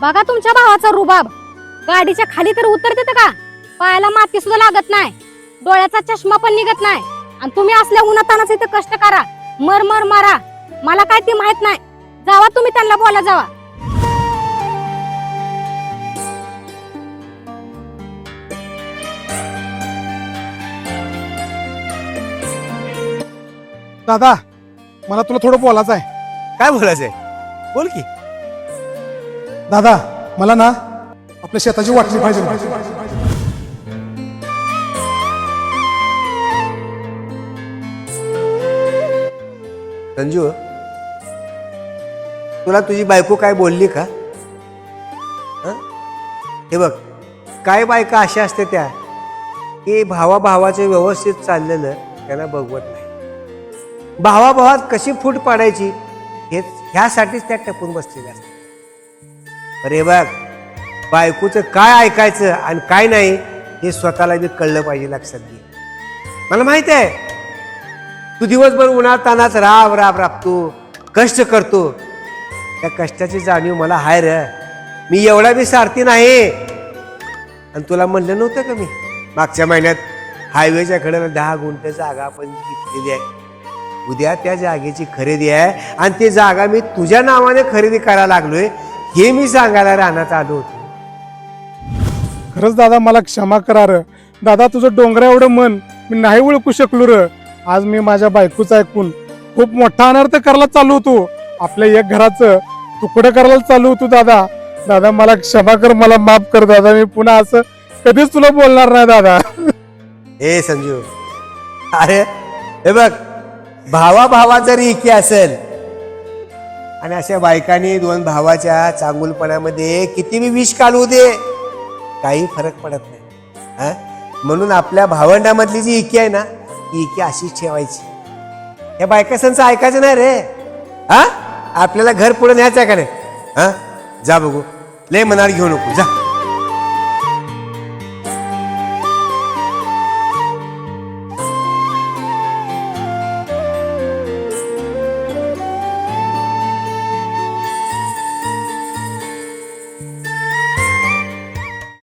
बघा तुमच्या भावाचा रुबाब. गाडीच्या खाली तर उतरते का? पायाला माती सुद्धा लागत नाही. डोळ्याचा चष्मा पण निघत नाही. आणि तुम्ही असल्या उन्हातानाच इथे कष्ट करा. मर मर मारा. मला काय ते माहीत नाही. जावा तुम्ही त्यांना बोला जावा. दादा मला तुला थोडं बोलायचं आहे काय बोलायचंय? बोल की. दादा मला ना आपल्या शेताची वाटली पाहिजे संजू तुला तुझी बायको काय बोलली का? हं? हे बघ काय बायका अशा असते त्या की भावाभावाचे व्यवस्थित चाललेलं त्यांना बघवत नाही. भावाभावात कशी फूट पाडायची हेच ह्यासाठीच त्या टपून बसलेल्या असतात. अरे बघ बायकोचं काय ऐकायचं आणि काय नाही हे स्वतःला मी कळलं पाहिजे लक्षात घे. मला माहीत आहे तू दिवसभर उन्हात तानाच राब राब राबतो कष्ट करतो. त्या कष्टाची जाणीव मला हाय र. मी एवढा बी सारथी नाही. आणि तुला म्हणलं नव्हतं का मी? मागच्या महिन्यात हायवेच्या कडेला दहा गुंठ जागा आपण घेतलेली आहे. उद्या त्या जागेची खरेदी आहे आणि ती जागा मी तुझ्या नावाने खरेदी करायला लागलोय. हे मी सांगायला राहण्यात आलो होतो. खरंच दादा मला क्षमा करा र. दादा तुझं डोंगरा एवढं मन मी नाही ओळखू शकलो र. आज मी माझ्या बायकोचं ऐकून खूप मोठा अनर्थ करायला चालू होतो. आपल्या एक घराचं तुकडं करायला चालू होतो दादा. दादा मला क्षमा कर मला माफ कर दादा. मी पुन्हा असं कधीच तुला बोलणार नाही दादा. हे संजू अरे हे बघ भावा भावा जरी इके असेल आणि अशा बायकांनी दोन भावाच्या चांगुलपणामध्ये किती बी विष काढू दे. काही फरक पडत नाही. हा? म्हणून आपल्या भावंडामधली जी इकी आहे ना ती इकी अशीच ठेवायची. या बायकासांचं ऐकायचं नाही रे. हा? आपल्याला घर पुढे न्यायचं आहे का नाही? हा? जा बघू. लय मनावर घेऊ नको. जा.